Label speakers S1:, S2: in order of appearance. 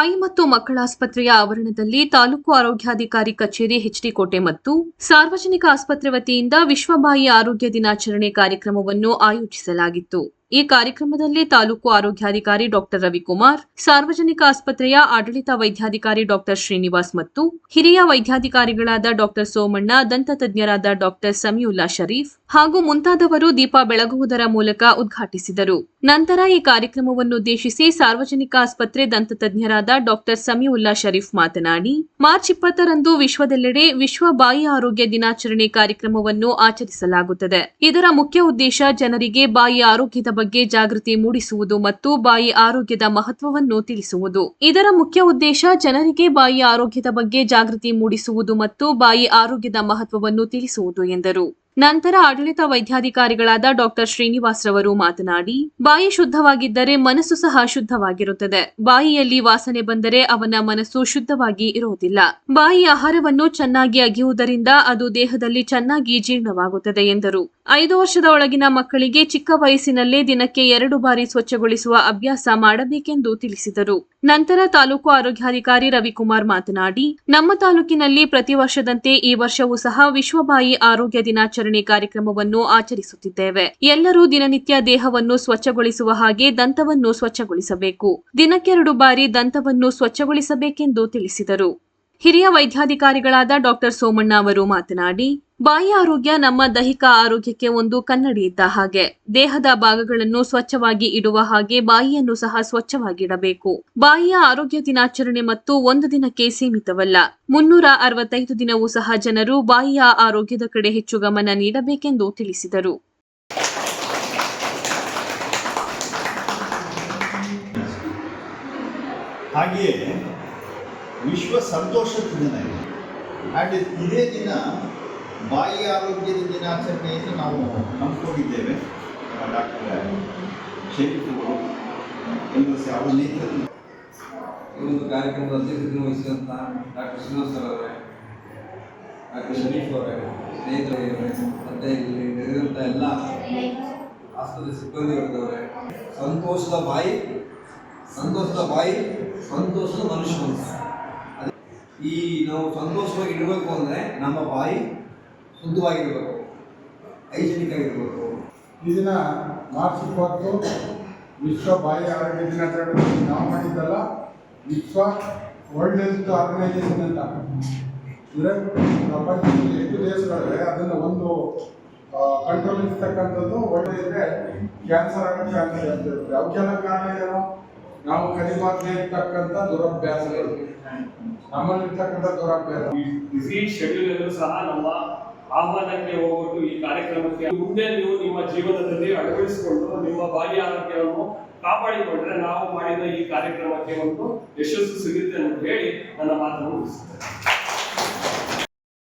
S1: ತಾಯಿ ಮತ್ತು ಮಕ್ಕಳ ಆಸ್ಪತ್ರೆಯ ಆವರಣದಲ್ಲಿ ತಾಲೂಕು ಆರೋಗ್ಯಾಧಿಕಾರಿ ಕಚೇರಿ ಹೆಚ್ಡಿ ಕೋಟೆ ಮತ್ತು ಸಾರ್ವಜನಿಕ ಆಸ್ಪತ್ರೆ ವತಿಯಿಂದ ವಿಶ್ವಬಾಯಿ ಆರೋಗ್ಯ ದಿನಾಚರಣೆ ಕಾರ್ಯಕ್ರಮವನ್ನು ಆಯೋಜಿಸಲಾಗಿತ್ತು. ಈ ಕಾರ್ಯಕ್ರಮದಲ್ಲಿ ತಾಲೂಕು ಆರೋಗ್ಯಾಧಿಕಾರಿ ಡಾಕ್ಟರ್ ರವಿಕುಮಾರ್, ಸಾರ್ವಜನಿಕ ಆಸ್ಪತ್ರೆಯ ಆಡಳಿತ ವೈದ್ಯಾಧಿಕಾರಿ ಡಾಕ್ಟರ್ ಶ್ರೀನಿವಾಸ್ ಮತ್ತು ಹಿರಿಯ ವೈದ್ಯಾಧಿಕಾರಿಗಳಾದ ಡಾಕ್ಟರ್ ಸೋಮಣ್ಣ, ದಂತ ತಜ್ಞರಾದ ಡಾಕ್ಟರ್ ಸಮೀವುಲ್ಲಾ ಶರೀಫ್ ಹಾಗೂ ಮುಂತಾದವರು ದೀಪ ಬೆಳಗುವುದರ ಮೂಲಕ ಉದ್ಘಾಟಿಸಿದರು. ನಂತರ ಈ ಕಾರ್ಯಕ್ರಮವನ್ನು ಕಾರ್ಯಕ್ರಮವನ್ನುದ್ದೇಶಿಸಿ ಸಾರ್ವಜನಿಕ ಆಸ್ಪತ್ರೆ ದಂತ ತಜ್ಞರಾದ ಡಾಕ್ಟರ್ ಸಮೀವುಲ್ಲಾ ಶರೀಫ್ ಮಾತನಾಡಿ, ಮಾರ್ಚ್ ಇಪ್ಪತ್ತರಂದು ವಿಶ್ವದೆಲ್ಲೆಡೆ ವಿಶ್ವ ಬಾಯಿ ಆರೋಗ್ಯ ದಿನಾಚರಣೆ ಕಾರ್ಯಕ್ರಮವನ್ನು ಆಚರಿಸಲಾಗುತ್ತದೆ. ಇದರ ಮುಖ್ಯ ಉದ್ದೇಶ ಜನರಿಗೆ ಬಾಯಿ ಆರೋಗ್ಯದ ಬಗ್ಗೆ ಜಾಗೃತಿ ಮೂಡಿಸುವುದು ಮತ್ತು ಬಾಯಿ ಆರೋಗ್ಯದ ಮಹತ್ವವನ್ನು ತಿಳಿಸುವುದು. ಇದರ ಮುಖ್ಯ ಉದ್ದೇಶ ಜನರಿಗೆ ಬಾಯಿ ಆರೋಗ್ಯದ ಬಗ್ಗೆ ಜಾಗೃತಿ ಮೂಡಿಸುವುದು ಮತ್ತು ಬಾಯಿ ಆರೋಗ್ಯದ ಮಹತ್ವವನ್ನು ತಿಳಿಸುವುದು ಎಂದರು. ನಂತರ ಆಡಳಿತ ವೈದ್ಯಾಧಿಕಾರಿಗಳಾದ ಡಾಕ್ಟರ್ ಶ್ರೀನಿವಾಸ್ ರವರು ಮಾತನಾಡಿ, ಬಾಯಿ ಶುದ್ಧವಾಗಿದ್ದರೆ ಮನಸ್ಸು ಸಹ ಶುದ್ಧವಾಗಿರುತ್ತದೆ. ಬಾಯಿಯಲ್ಲಿ ವಾಸನೆ ಬಂದರೆ ಅವನ ಮನಸ್ಸು ಶುದ್ಧವಾಗಿ ಇರುವುದಿಲ್ಲ. ಬಾಯಿ ಆಹಾರವನ್ನು ಚೆನ್ನಾಗಿ ಅಗಿಯುವುದರಿಂದ ಅದು ದೇಹದಲ್ಲಿ ಚೆನ್ನಾಗಿ ಜೀರ್ಣವಾಗುತ್ತದೆ ಎಂದರು. ಐದು ವರ್ಷದ ಒಳಗಿನ ಮಕ್ಕಳಿಗೆ ಚಿಕ್ಕ ವಯಸ್ಸಿನಲ್ಲೇ ದಿನಕ್ಕೆ ಎರಡು ಬಾರಿ ಸ್ವಚ್ಛಗೊಳಿಸುವ ಅಭ್ಯಾಸ ಮಾಡಬೇಕೆಂದು ತಿಳಿಸಿದರು. ನಂತರ ತಾಲೂಕು ಆರೋಗ್ಯಾಧಿಕಾರಿ ರವಿಕುಮಾರ್ ಮಾತನಾಡಿ, ನಮ್ಮ ತಾಲೂಕಿನಲ್ಲಿ ಪ್ರತಿ ವರ್ಷದಂತೆ ಈ ವರ್ಷವೂ ಸಹ ವಿಶ್ವಬಾಯಿ ಆರೋಗ್ಯ ದಿನಾಚರಣೆ ಕಾರ್ಯಕ್ರಮವನ್ನು ಆಚರಿಸುತ್ತಿದ್ದೇವೆ. ಎಲ್ಲರೂ ದಿನನಿತ್ಯ ದೇಹವನ್ನು ಸ್ವಚ್ಛಗೊಳಿಸುವ ಹಾಗೆ ದಂತವನ್ನು ಸ್ವಚ್ಛಗೊಳಿಸಬೇಕು. ದಿನಕ್ಕೆರಡು ಬಾರಿ ದಂತವನ್ನು ಸ್ವಚ್ಛಗೊಳಿಸಬೇಕೆಂದು ತಿಳಿಸಿದರು. ಹಿರಿಯ ವೈದ್ಯಾಧಿಕಾರಿಗಳಾದ ಡಾಕ್ಟರ್ ಸೋಮಣ್ಣ ಅವರು ಮಾತನಾಡಿ ಬಾಯಿ ಆರೋಗ್ಯ ನಮ್ಮ ದೈಹಿಕ ಆರೋಗ್ಯಕ್ಕೆ ಒಂದು ಕನ್ನಡಿ ಇದ್ದ ಹಾಗೆ. ದೇಹದ ಭಾಗಗಳನ್ನು ಸ್ವಚ್ಛವಾಗಿ ಇಡುವ ಹಾಗೆ ಬಾಯಿಯನ್ನು ಸಹ ಸ್ವಚ್ಛವಾಗಿಡಬೇಕು. ಬಾಯಿಯ ಆರೋಗ್ಯ ದಿನಾಚರಣೆ ಮತ್ತು ಒಂದು ದಿನಕ್ಕೆ ಸೀಮಿತವಲ್ಲ. ಮುನ್ನೂರ ಅರವತ್ತೈದು ದಿನವೂ ಸಹ ಜನರು ಬಾಯಿಯ ಆರೋಗ್ಯದ ಕಡೆ ಹೆಚ್ಚು ಗಮನ ನೀಡಬೇಕೆಂದು ತಿಳಿಸಿದರು.
S2: ಹಾಗೆಯೇ ವಿಶ್ವ ಸಂತೋಷದ ದಿನ ಇದೇ ದಿನ ಬಾಯಿ ಆರೋಗ್ಯದ ದಿನಾಚರಣೆಯನ್ನು ನಾವು ಹಮ್ಮಿಕೊಂಡಿದ್ದೇವೆ. ಡಾಕ್ಟರ್ ಶರೀಫ್ ಅವರು ಎಲ್ಲರೂ ಸಹ ನೇತೃತ್ವ.
S3: ಈ ಒಂದು ಕಾರ್ಯಕ್ರಮದ ಅಧ್ಯಕ್ಷತೆ ವಹಿಸಿದಂಥ ಡಾಕ್ಟರ್ ಶ್ರೀನಿವಾಸ್ ಸರ್ ಅವರೇ, ಡಾಕ್ಟರ್ ಶರೀಫ್ ಅವರೇ ಸ್ನೇಹಿತರವರೇ ಮತ್ತು ಇಲ್ಲಿ ನೆರೆದಂಥ ಎಲ್ಲ ಆಸ್ಪತ್ರೆ ಸಿಬ್ಬಂದಿ ವರ್ಗದವರೇ, ಸಂತೋಷದ ಬಾಯಿ ಸಂತೋಷದ ಬಾಯಿ, ಸಂತೋಷದ ಮನುಷ್ಯ ಈ ನಾವು ಸಂತೋಷವಾಗಿ ಇಡಬೇಕು ಅಂದರೆ ನಮ್ಮ ಬಾಯಿ ಶುದ್ಧವಾಗಿರಬೇಕು ಹೈಜಿನಿಕ್ ಆಗಿರಬೇಕು
S4: ಈ ದಿನ ಮಾರ್ಚ್ ಇಪ್ಪತ್ತು ವಿಶ್ವ ಬಾಯಿ ಆರೋಗ್ಯ ದಿನಾಚರಣೆ ನಾವು ಮಾಡಿದ್ದಲ್ಲ ವಿಶ್ವ ವರ್ಲ್ಡ್ ಹೆಲ್ತ್ ಆರ್ಗನೈಸೇಷನ್ ಅಂತ. ಅಂದರೆ ಪ್ರಪಂಚದಲ್ಲಿ ಎಂಟು ದೇಶಗಳಿವೆ ಅದನ್ನು ಒಂದು ಕಂಟ್ರೋಲ್ ಇರ್ತಕ್ಕಂಥದ್ದು ಒಳ್ಳೆ ಇದ್ರೆ ಕ್ಯಾನ್ಸರ್ ಆಗೋ ಚಾನ್ಸಸ್ ಅಂತ ಇರುತ್ತೆ. ಅವಕ್ಕೆಲ್ಲ ಕಾರಣ ಏನು? ನಾವು ಕಲಿಬಾರ್ದೇ ಇರ್ತಕ್ಕಂಥ ದುರಭ್ಯಾಸಗಳು. ನಮ್ಮಲ್ಲಿರ್ತಕ್ಕಂಥ ದುರಭ್ಯಾಸ.
S5: ಬಿಸಿ ಶೆಡ್ಯೂಲ್ ಸಹ ನಮ್ಮ ಆಹ್ವಾನಕ್ಕೆ ಹೋಗ್ಬಿಟ್ಟು ಈ ಕಾರ್ಯಕ್ರಮಕ್ಕೆ ಮುಂದೆ ನೀವು ನಿಮ್ಮ ಜೀವನದಲ್ಲಿ ಅಳವಡಿಸಿಕೊಂಡು ನಿಮ್ಮ ಬಾಲ್ಯ ಆರೋಗ್ಯವನ್ನು ಕಾಪಾಡಿಕೊಂಡ್ರೆ ನಾವು ಮಾಡಿದ ಈ ಕಾರ್ಯಕ್ರಮಕ್ಕೆ ಒಂದು ಯಶಸ್ಸು ಸಿಗುತ್ತೆ ಅಂತ ಹೇಳಿ ನನ್ನ ಮಾತನ್ನು ಮುಗಿಸುತ್ತೇನೆ